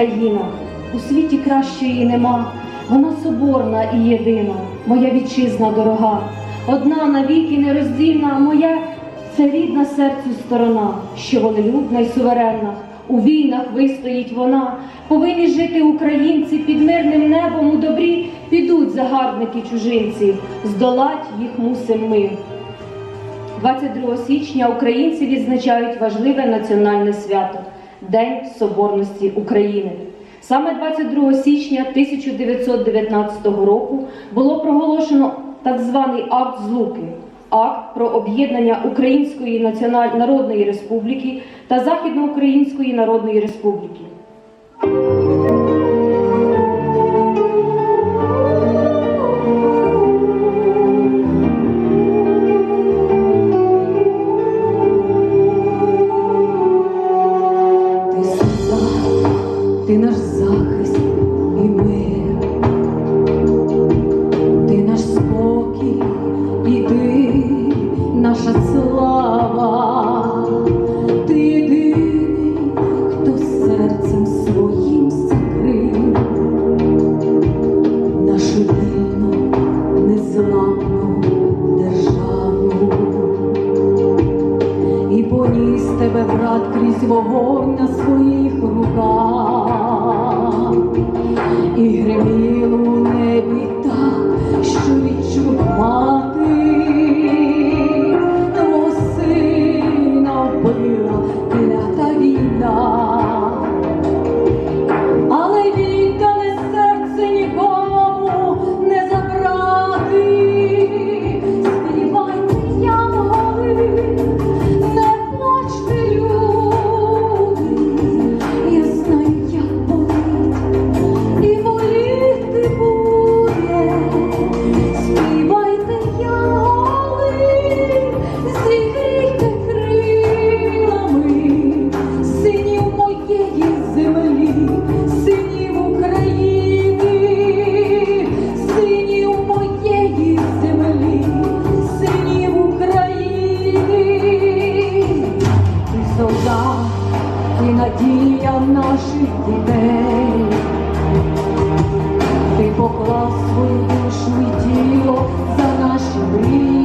Україна, у світі кращої нема, вона соборна і єдина, моя вітчизна дорога, одна навіки нероздільна моя, це рідна серцю сторона, що волелюбна й суверенна. У війнах вистоїть вона, повинні жити українці під мирним небом у добрі, підуть загарбники чужинці, здолать їх мусим ми. 22 січня українці відзначають важливе національне свято День Соборності України. Саме 22 січня 1919 року було проголошено так званий акт злуки, акт про об'єднання Української Національної Народної Республіки та Західноукраїнської Народної Республіки. sobre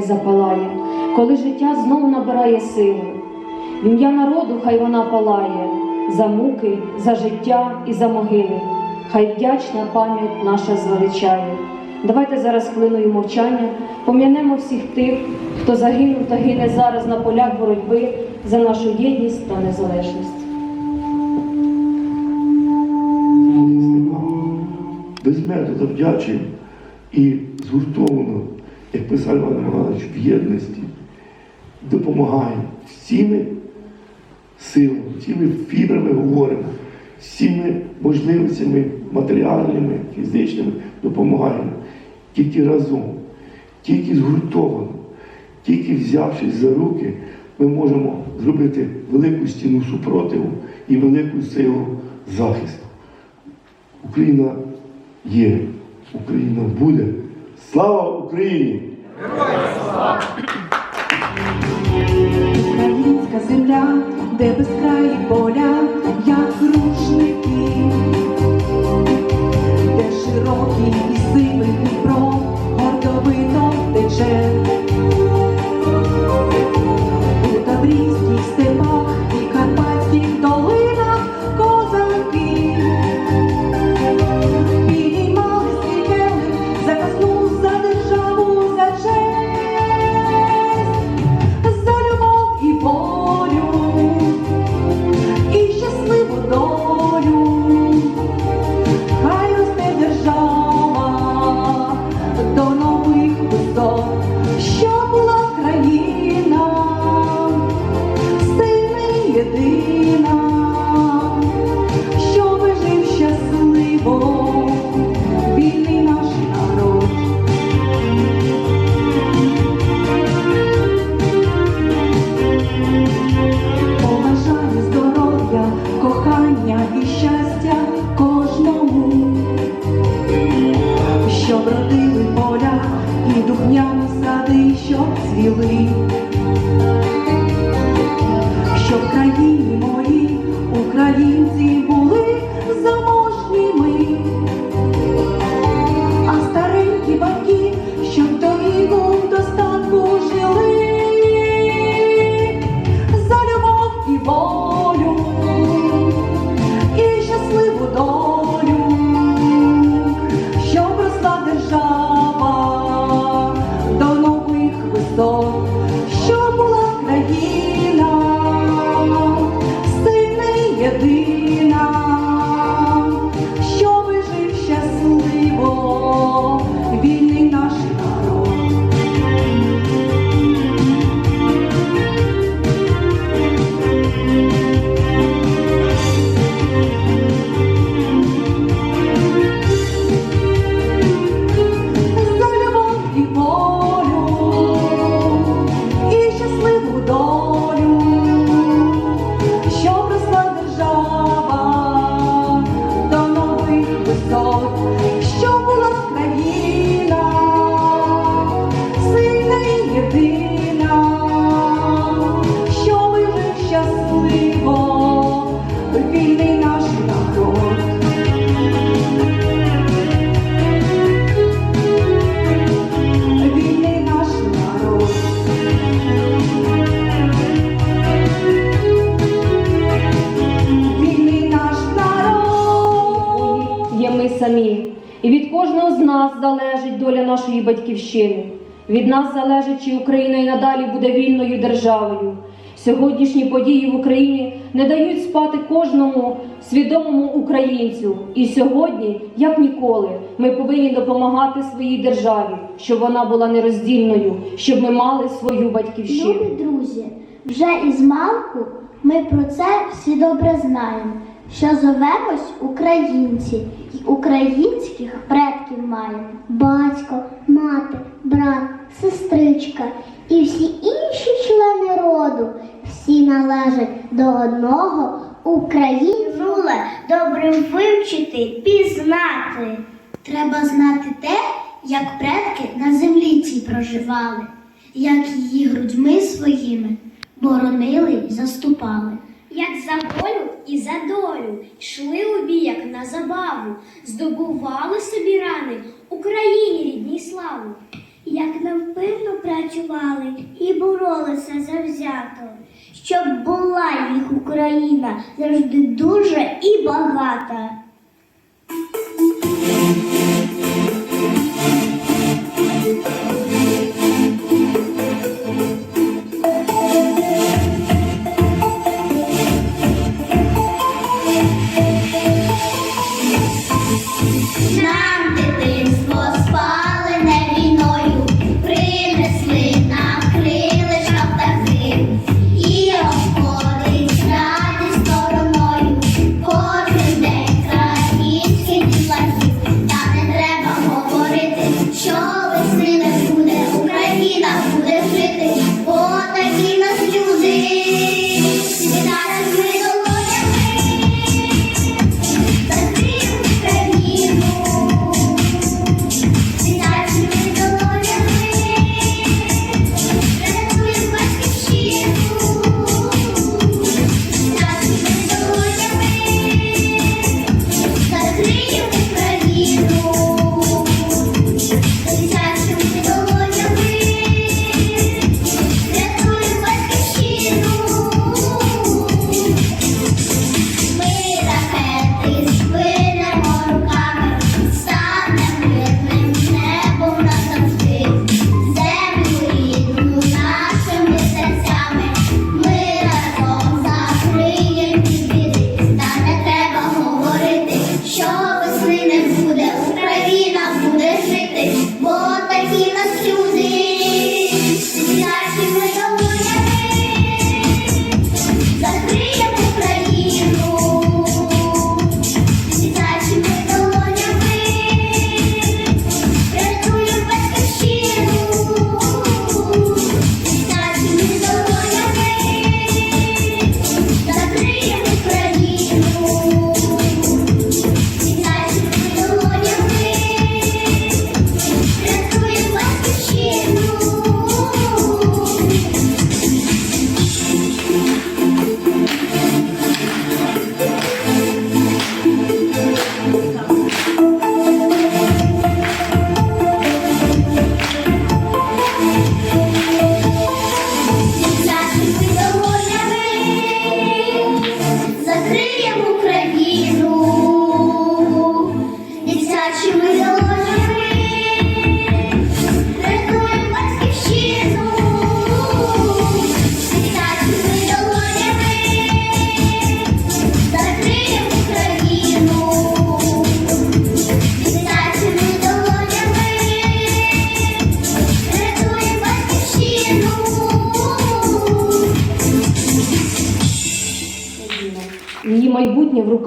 хай запалає, коли життя знову набирає сили. В ім'я народу хай вона палає, за муки, за життя і за могили. Хай вдячна пам'ять наша звеличає. Давайте зараз хвилиною мовчання пом'янемо всіх тих, хто загинув та гине зараз на полях боротьби за нашу єдність та незалежність. Безмежно завдячуємо і згуртовано, як писав Іван Іванович, в єдності, допомагаємо всіми силами, всіми фібрами говоримо, всіми можливостями матеріальними, фізичними допомагаємо. Тільки разом, тільки згуртовано, тільки взявшись за руки, ми можемо зробити велику стіну супротиву і велику силу захисту. Україна є, Україна буде. Слава Україні! Українська земля, де безкраї поля, як рушники, де широкий і сивий Дніпро гордовито тече. І батьківщини. Від нас залежить, чи Україна і надалі буде вільною державою. Сьогоднішні події в Україні не дають спати кожному свідомому українцю. І сьогодні, як ніколи, ми повинні допомагати своїй державі, щоб вона була нероздільною, щоб ми мали свою батьківщину. Любі друзі, вже із малку ми про це всі добре знаємо, що зовемось українці українських предків маємо. Батько, мати, брат, сестричка і всі інші члени роду, всі належать до одного українця. добре вивчити, пізнати. Треба знати те, як предки на землі цій проживали, як її грудьми своїми боронили й заступали. Як за волю і за долю йшли у бій, на забаву, здобували собі рани Україні рідній славу. Як невпинно працювали і боролися завзято, щоб була їх Україна завжди дуже і багата.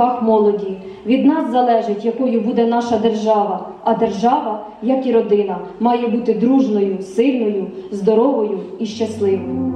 руках молоді. Від нас залежить, якою буде наша держава. А держава, як і родина, має бути дружною, сильною, здоровою і щасливою.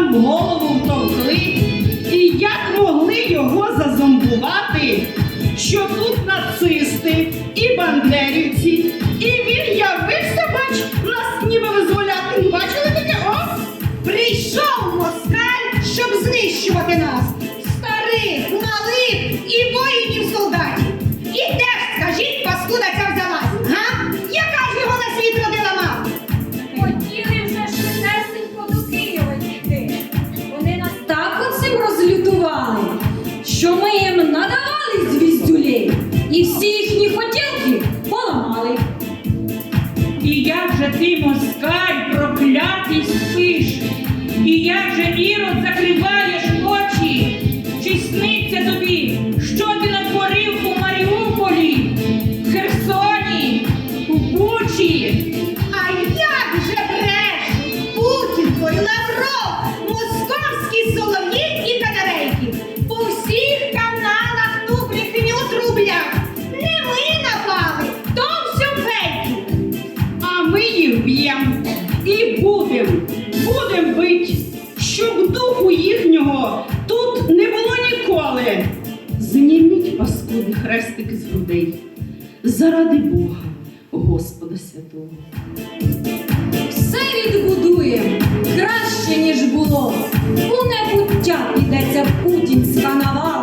нам голову втовкли. І як могли його зазомбувати, що тут нацисти і бандерівці, і він явився, бач, нас ніби визволяти. Бачили таке? О! Прийшов москаль, щоб знищувати нас. ти москаль, проклятий спиш, і як же Ірод, закриваєш очі, чи сниться тобі, що ти натворив у Маріуполі, в Херсоні, у Бучі? А як же бреш, Путінко Лавров, московські солов'ї? людей заради Бога, Господа Святого. Все відбудує краще, ніж було. У небуття підеться путінська навала.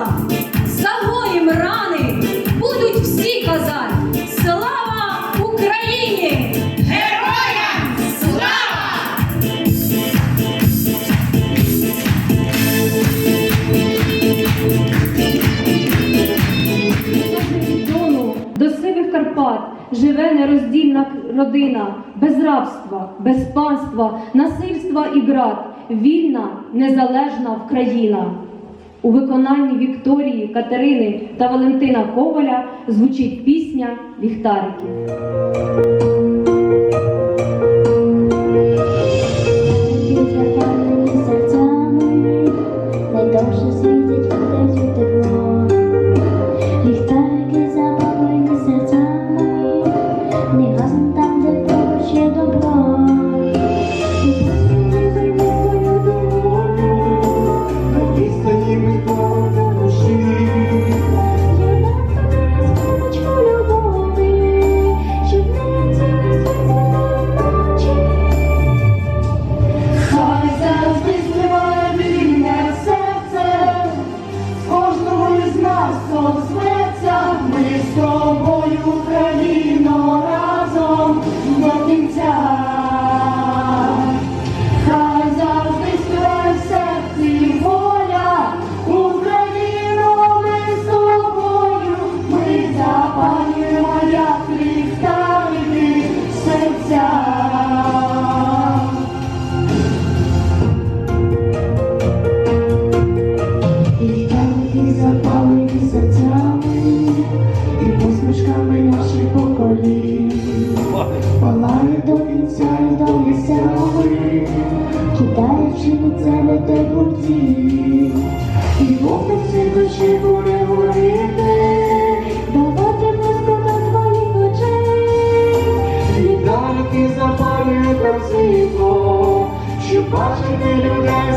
Живе нероздільна родина, без рабства, без панства, насильства і брат, вільна, незалежна Україна. У виконанні Вікторії, Катерини та Валентина Коваля звучить пісня Ліхтарики. Палає до кінця і до веселої, кидаючи від себе теплу тінь. І вогник цих очей буде горіти, давати близько до твоїх очей. Ліхтарики запалюють нам світло, щоб бачити людей